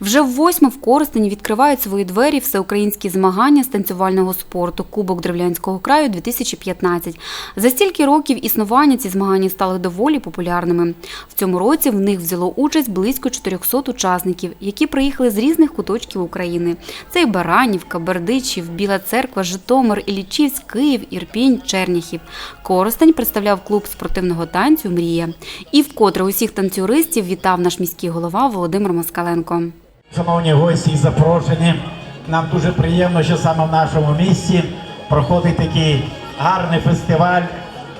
Вже восьме в Коростені відкривають свої двері всеукраїнські змагання з танцювального спорту Кубок Древлянського краю 2015. За стільки років існування ці змагання стали доволі популярними. В цьому році в них взяло участь близько 400 учасників, які приїхали з різних куточків України. Це і Баранівка, Бердичів, Біла Церква, Житомир, Іллічівськ, Київ, Ірпінь, Черніхів. Коростень представляв клуб спортивного танцю Мрія. І вкотре усіх танцюристів вітав наш міський голова Володимир Москаленко. Шановні гості і запрошені, нам дуже приємно, що саме в нашому місті проходить такий гарний фестиваль,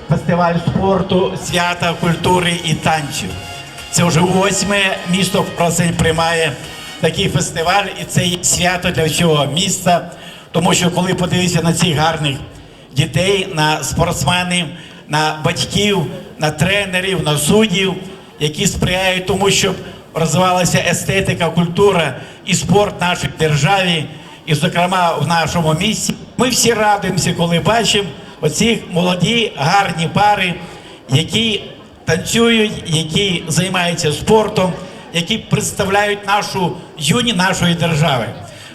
фестиваль спорту, свята, культури і танців. Це вже восьме місто Красень приймає такий фестиваль, і це є свято для всього міста. Тому що коли подивитися на цих гарних дітей, на спортсменів, на батьків, на тренерів, на суддів, які сприяють тому, щоб розвивалася естетика, культура і спорт в нашій державі, і, зокрема, в нашому місті. Ми всі радуємося, коли бачимо оці молоді, гарні пари, які танцюють, які займаються спортом, які представляють нашу юні нашої держави.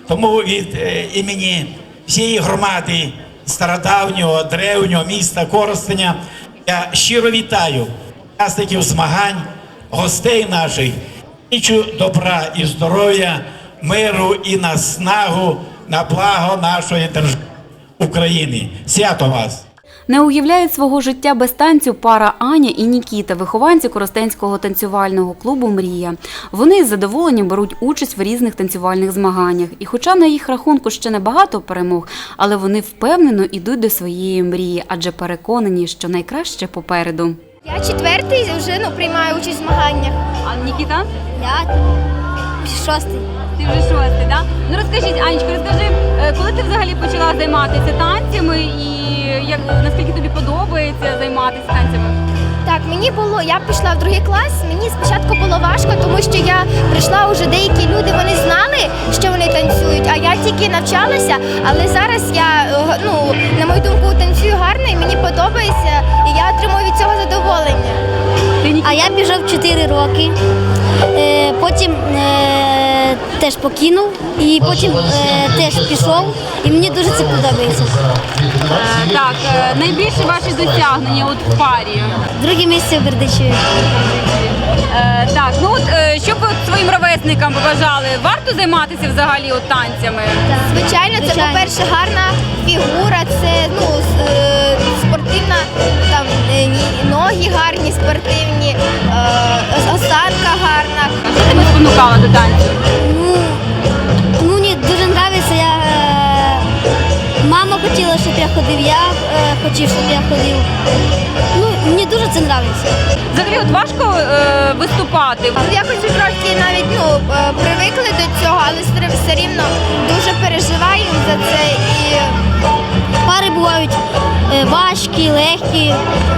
Тому від е, імені всієї громади стародавнього древнього міста Коростеня я щиро вітаю учасників змагань, гостей наших. Зичу добра і здоров'я, миру і наснагу на благо нашої держави України. Свято вас! Не уявляють свого життя без танцю пара Аня і Нікіта, вихованці Коростенського танцювального клубу Мрія. Вони з задоволенням беруть участь в різних танцювальних змаганнях. І хоча на їх рахунку ще не багато перемог, але вони впевнено йдуть до своєї мрії, адже переконані, що найкраще попереду. Я четвертий вже ну, приймаю участь в змаганнях. А Нікіта? Я шостий. Ти вже шостий, так? Ну розкажіть, Анечка, розкажи, е, коли ти взагалі почала займатися танцями і як наскільки тобі подобається займатися танцями? Так, мені було, я пішла в другий клас. Мені спочатку було важко, тому що я прийшла вже деякі люди, тільки навчалася. Але зараз я, е, ну, на мою думку, танцюю гарно і мені подобається, і я отримую від цього задоволення. А я біжав 4 роки, е, потім е, теж покинув і потім теж пішов, і мені дуже це подобається. Так, найбільше ваші досягнення от в парі. Друге місце в Бердичеві. Так, ну от що б ви своїм ровесникам побажали? Варто займатися взагалі от танцями? Звичайно, це, Звичайно. по-перше, гарна фігура, це ну, е, спортивна, там е, ноги гарні, спортивні, е, осанка гарна. А що тебе спонукало до танцю? Ну, ну мені дуже подобається. Я, е, мама хотіла, щоб я ходив, я е, хотів, щоб я ходив. Ну, мені дуже це подобається. Взагалі от важко е, виступати. Якось трошки навіть ну, е, привикли до цього, але все- все рівно дуже переживаємо за це і Пари бувають е, важкі, легкі.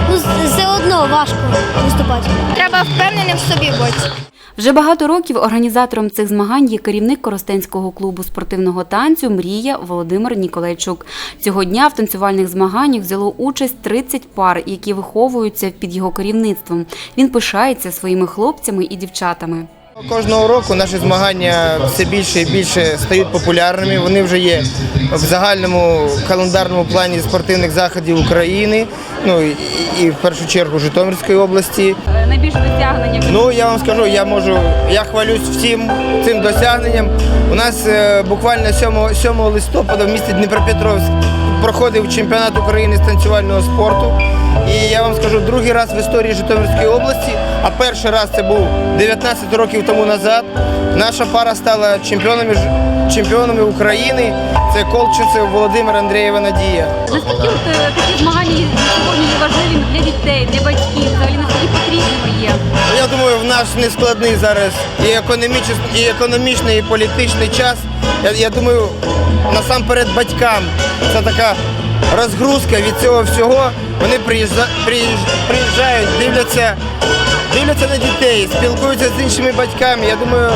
Ну, все одно важко виступати. треба впевненим в собі бути. Вже багато років організатором цих змагань є керівник Коростенського клубу спортивного танцю Мрія Володимир Ніколайчук. Цього дня в танцювальних змаганнях взяло участь 30 пар, які виховуються під його керівництвом. Він пишається своїми хлопцями і дівчатами. Кожного року наші змагання все більше і більше стають популярними. Вони вже є в загальному календарному плані спортивних заходів України, ну і, в першу чергу Житомирської області. Найбільше досягнення Ну я вам скажу, я можу, я хвалюсь всім цим досягненням. У нас е, буквально 7, 7 листопада в місті Дніпропетровськ проходив чемпіонат України з танцювального спорту. І я вам скажу, другий раз в історії Житомирської області, а перший раз це був 19 років тому назад. Наша пара стала чемпіонами чемпіонами України. Це Колчицев Володимир Андрієва Надія. Наскільки от, е, такі змагання сьогодні є важливими для дітей, для батьків, взагалі наскільки потрібними є? Ну, Я думаю, в наш нескладний зараз і економічний, і економічний, і політичний час. Я, я думаю, насамперед батькам це така розгрузка від цього всього. Вони приїжджа, приїж- приїжджають, дивляться, дивляться на дітей, спілкуються з іншими батьками. Я думаю,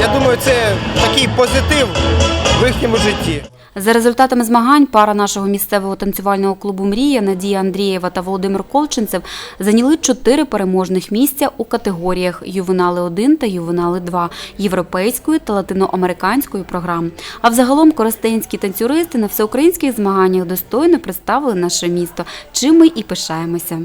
я думаю, це такий позитив в їхньому житті. За результатами змагань пара нашого місцевого танцювального клубу Мрія Надія Андрієва та Володимир Колченцев зайняли чотири переможних місця у категоріях Ювенали 1 та Ювенали 2 європейської та латиноамериканської програм. А взагалом коростенські танцюристи на всеукраїнських змаганнях достойно представили наше місто, чим ми і пишаємося.